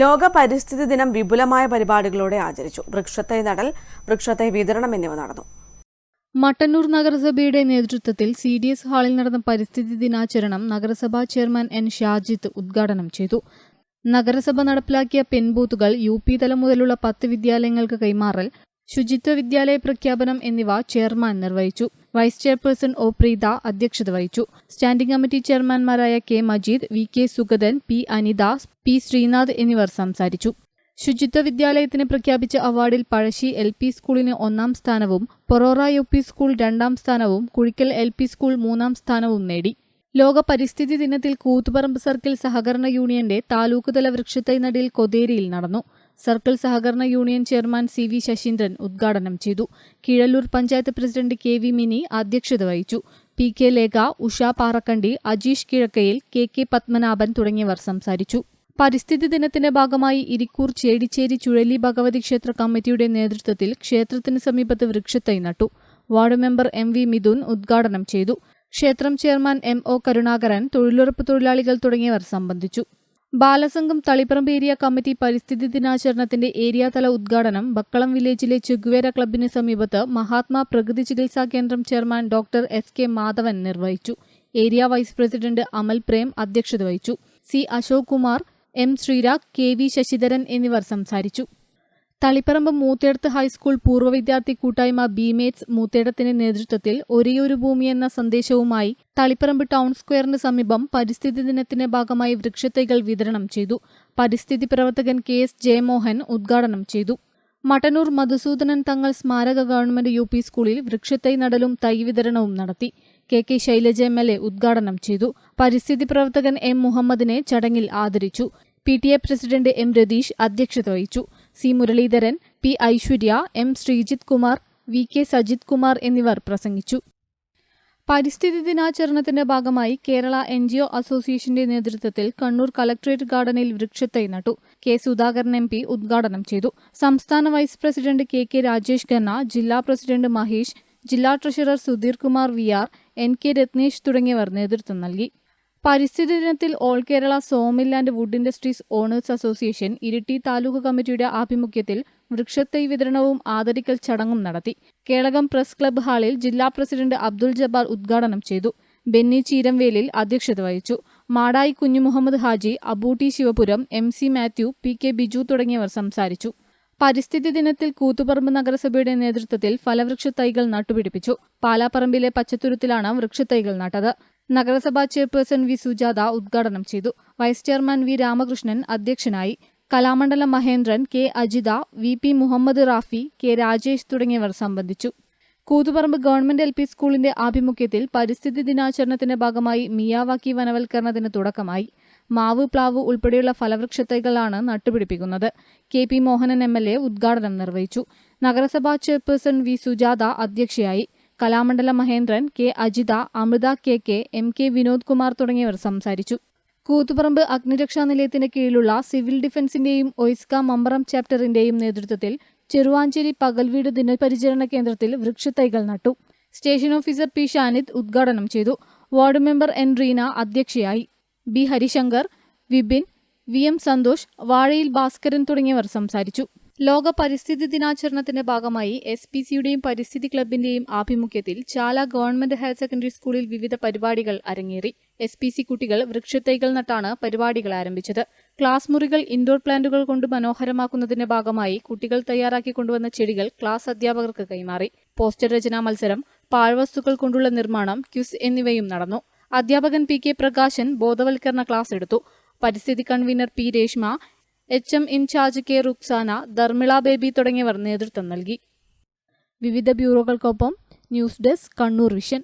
ലോക പരിസ്ഥിതി ദിനം വിപുലമായ പരിപാടികളോടെ ആചരിച്ചു. വൃക്ഷത്തൈ നടൽ വൃക്ഷത്തൈ വിതരണം എന്നിവ നടന്നു. മട്ടന്നൂർ നഗരസഭയുടെ നേതൃത്വത്തിൽ സി ഡി എസ് ഹാളിൽ നടന്ന പരിസ്ഥിതി ദിനാചരണം നഗരസഭാ ചെയർമാൻ എൻ ഷാജിത്ത് ഉദ്ഘാടനം ചെയ്തു. നഗരസഭ നടപ്പിലാക്കിയ പെൻബൂത്തുകൾ യു പി തലം മുതലുള്ള പത്ത് വിദ്യാലയങ്ങൾക്ക് കൈമാറൽ ശുചിത്വ വിദ്യാലയ പ്രഖ്യാപനം എന്നിവ ചെയർമാൻ നിർവഹിച്ചു. വൈസ് ചെയർപേഴ്സൺ ഒ പ്രീത അധ്യക്ഷത വഹിച്ചു. Standing committee ചെയർമാൻമാരായ K Majeed V K Sugathan P Anitha P Sreenath എന്നിവർ സംസാരിച്ചു. ശുചിത്വ വിദ്യാലയത്തിന് പ്രഖ്യാപിച്ച അവാർഡിൽ പഴശ്ശി എൽ പി സ്കൂളിന് ഒന്നാം സ്ഥാനവും പൊറോറ യു പി സ്കൂൾ രണ്ടാം സ്ഥാനവും കുഴിക്കൽ എൽ പി സ്കൂൾ മൂന്നാം സ്ഥാനവും നേടി. ലോക പരിസ്ഥിതി ദിനത്തിൽ കൂത്തുപറമ്പ് സർക്കിൾ സഹകരണ യൂണിയന്റെ താലൂക്ക് തല വൃക്ഷത്തൈ നടീൽ കൊതേരിയിൽ നടന്നു. സർക്കിൾ സഹകരണ union chairman C V Saseendran ഉദ്ഘാടനം ചെയ്തു. Keezhallur panchayat president K V Mini അധ്യക്ഷത വഹിച്ചു. P K Lekha Usha Parakkandi Ajeesh Kizhakkayil K K Padmanabhan തുടങ്ങിയവർ സംസാരിച്ചു. പരിസ്ഥിതി ദിനത്തിന്റെ ഭാഗമായി ഇരിക്കൂർ ചേടിച്ചേരി ചുഴലി ഭഗവതി ക്ഷേത്ര കമ്മിറ്റിയുടെ നേതൃത്വത്തിൽ ക്ഷേത്രത്തിന് സമീപത്ത് വൃക്ഷത്തൈ നട്ടു. Ward member M V Midhun ഉദ്ഘാടനം ചെയ്തു. ക്ഷേത്രം ചെയർമാൻ എം ഒ കരുണാകരൻ തൊഴിലുറപ്പ് തൊഴിലാളികൾ തുടങ്ങിയവർ സംബന്ധിച്ചു. ബാലസംഘം തളിപ്പറമ്പ് ഏരിയ കമ്മിറ്റി പരിസ്ഥിതി ദിനാചരണത്തിന്റെ ഏരിയാതല ഉദ്ഘാടനം ബക്കളം വില്ലേജിലെ ചുഗുവേര ക്ലബിന് സമീപത്ത് മഹാത്മാ പ്രകൃതി ചികിത്സാ കേന്ദ്രം chairman doctor S K Madhavan നിർവഹിച്ചു. Area vice president Amal Prem അധ്യക്ഷത വഹിച്ചു. C Ashok Kumar M Sreerag K V Sasidharan എന്നിവർ സംസാരിച്ചു. തളിപ്പറമ്പ് മൂത്തേടത്ത് ഹൈസ്കൂൾ പൂർവ വിദ്യാർത്ഥി കൂട്ടായ്മ ബിമേറ്റ്സ് മൂത്തേടത്തിന്റെ നേതൃത്വത്തിൽ ഒരേയൊരു ഭൂമി എന്ന സന്ദേശവുമായി തളിപ്പറമ്പ് ടൗൺ സ്ക്വയറിന് സമീപം പരിസ്ഥിതി ദിനത്തിന്റെ ഭാഗമായി വൃക്ഷത്തൈകൾ വിതരണം ചെയ്തു. പരിസ്ഥിതി പ്രവർത്തകൻ കെ എസ് ജയമോഹൻ ഉദ്ഘാടനം ചെയ്തു. മട്ടന്നൂർ മധുസൂദനൻ തങ്ങൾ സ്മാരക ഗവൺമെന്റ് യു പി സ്കൂളിൽ വൃക്ഷത്തൈ നടലും തൈ വിതരണവും നടത്തി. K K Shailaja M L A ഉദ്ഘാടനം ചെയ്തു. പരിസ്ഥിതി പ്രവർത്തകൻ എം മുഹമ്മദിനെ ചടങ്ങിൽ ആദരിച്ചു. P T A president M Ratheesh അധ്യക്ഷത വഹിച്ചു. C Muraleedharan P Aishwarya M Sreejith Kumar V K Sajith Kumar എന്നിവർ പ്രസംഗിച്ചു. പരിസ്ഥിതി ദിനാചരണത്തിന്റെ ഭാഗമായി കേരള എൻ ജി ഒ അസോസിയേഷന്റെ നേതൃത്വത്തിൽ കണ്ണൂർ കളക്ട്രേറ്റ് ഗാർഡനിൽ വൃക്ഷത്തൈ നട്ടു. കെ സുധാകരൻ എം പി ഉദ്ഘാടനം ചെയ്തു. സംസ്ഥാന vice president K K Rajesh Khanna ജില്ലാ പ്രസിഡന്റ് മഹേഷ് ജില്ലാ treasurer Sudheer Kumar V R N K Ratnesh തുടങ്ങിയവർ നേതൃത്വം നൽകി. പരിസ്ഥിതി ദിനത്തിൽ all Kerala sawmill and wood industries owners association Iritty taluk കമ്മിറ്റിയുടെ ആഭിമുഖ്യത്തിൽ വൃക്ഷത്തൈ വിതരണവും ആദരിക്കൽ ചടങ്ങും നടത്തി. കേളകം പ്രസ് ക്ലബ് ഹാളിൽ ജില്ലാ പ്രസിഡന്റ് അബ്ദുൾ ജബ്ബാർ ഉദ്ഘാടനം ചെയ്തു. ബെന്നി ചീരംവേലിൽ അധ്യക്ഷത വഹിച്ചു. Madayi Kunhumuhammed Haji Abootty Sivapuram M C Mathew P K Biju തുടങ്ങിയവർ സംസാരിച്ചു. പരിസ്ഥിതി ദിനത്തിൽ കൂത്തുപറമ്പ് നഗരസഭയുടെ നേതൃത്വത്തിൽ ഫലവൃക്ഷ തൈകൾ നട്ടുപിടിപ്പിച്ചു. പാലാപ്പറമ്പിലെ പച്ചത്തുരുത്തിലാണ് വൃക്ഷത്തൈകൾ നട്ടത്. നഗരസഭാ ചെയർപേഴ്സൺ വി സുജാത ഉദ്ഘാടനം ചെയ്തു. വൈസ് ചെയർമാൻ വി രാമകൃഷ്ണൻ അധ്യക്ഷനായി. Kalamandalam Mahendran K Ajitha V P Muhammed Rafi K Rajesh തുടങ്ങിയവർ സംബന്ധിച്ചു. കൂതുപറമ്പ് ഗവൺമെന്റ് എൽ പി സ്കൂളിന്റെ ആഭിമുഖ്യത്തിൽ പരിസ്ഥിതി ദിനാചരണത്തിന്റെ ഭാഗമായി മിയാവാക്കി വനവൽക്കരണത്തിന് തുടക്കമായി. മാവ് പ്ലാവ് ഉൾപ്പെടെയുള്ള ഫലവൃക്ഷത്തൈകളാണ് നട്ടുപിടിപ്പിക്കുന്നത്. K P Mohanan M L A ഉദ്ഘാടനം നിർവഹിച്ചു. നഗരസഭാ ചെയർപേഴ്സൺ വി സുജാത അധ്യക്ഷയായി. Kalamandalam Mahendran K Ajitha Amrutha K K M K Vinod Kumar തുടങ്ങിയവർ സംസാരിച്ചു. കൂത്തുപറമ്പ് അഗ്നിരക്ഷാ നിലയത്തിന് കീഴിലുള്ള സിവിൽ ഡിഫൻസിന്റെയും ഒയ്സ്ക മമ്പറം ചാപ്റ്ററിന്റെയും നേതൃത്വത്തിൽ ചെറുവാഞ്ചേരി പകൽവീട് ദിനപരിചരണ കേന്ദ്രത്തിൽ വൃക്ഷത്തൈകൾ നട്ടു. സ്റ്റേഷൻ ഓഫീസർ പി ഷാനിദ് ഉദ്ഘാടനം ചെയ്തു. വാർഡ് മെമ്പർ എൻ റീന അധ്യക്ഷയായി. B Harishankar Vipin V M Santhosh Vazhayil Bhaskaran തുടങ്ങിയവർ സംസാരിച്ചു. ലോക പരിസ്ഥിതി ദിനാചരണത്തിന്റെ ഭാഗമായി എസ് പി സിയുടെയും പരിസ്ഥിതി ക്ലബിന്റെയും ആഭിമുഖ്യത്തിൽ ചാല ഗവൺമെന്റ് ഹയർ സെക്കൻഡറി സ്കൂളിൽ വിവിധ പരിപാടികൾ അരങ്ങേറി. എസ് പി സി കുട്ടികൾ വൃക്ഷത്തൈകൾ നട്ടാണ് പരിപാടികൾ ആരംഭിച്ചത്. ക്ലാസ് മുറികൾ ഇൻഡോർ പ്ലാന്റുകൾ കൊണ്ട് മനോഹരമാക്കുന്നതിന്റെ ഭാഗമായി കുട്ടികൾ തയ്യാറാക്കി കൊണ്ടുവന്ന ചെടികൾ ക്ലാസ് അധ്യാപകർക്ക് കൈമാറി. പോസ്റ്റർ രചനാ മത്സരം പാഴ്വസ്തുക്കൾ കൊണ്ടുള്ള നിർമ്മാണം ക്യുസ് എന്നിവയും നടന്നു. അധ്യാപകൻ പി കെ പ്രകാശൻ ബോധവൽക്കരണ ക്ലാസ് എടുത്തു. പരിസ്ഥിതി convener P Reshma H M in charge K Ruksana Dharmila Baby തുടങ്ങിയവർ നേതൃത്വം നൽകി. വിവിധ ബ്യൂറോകൾക്കൊപ്പം ന്യൂസ് ഡെസ്ക് കണ്ണൂർ വിഷൻ.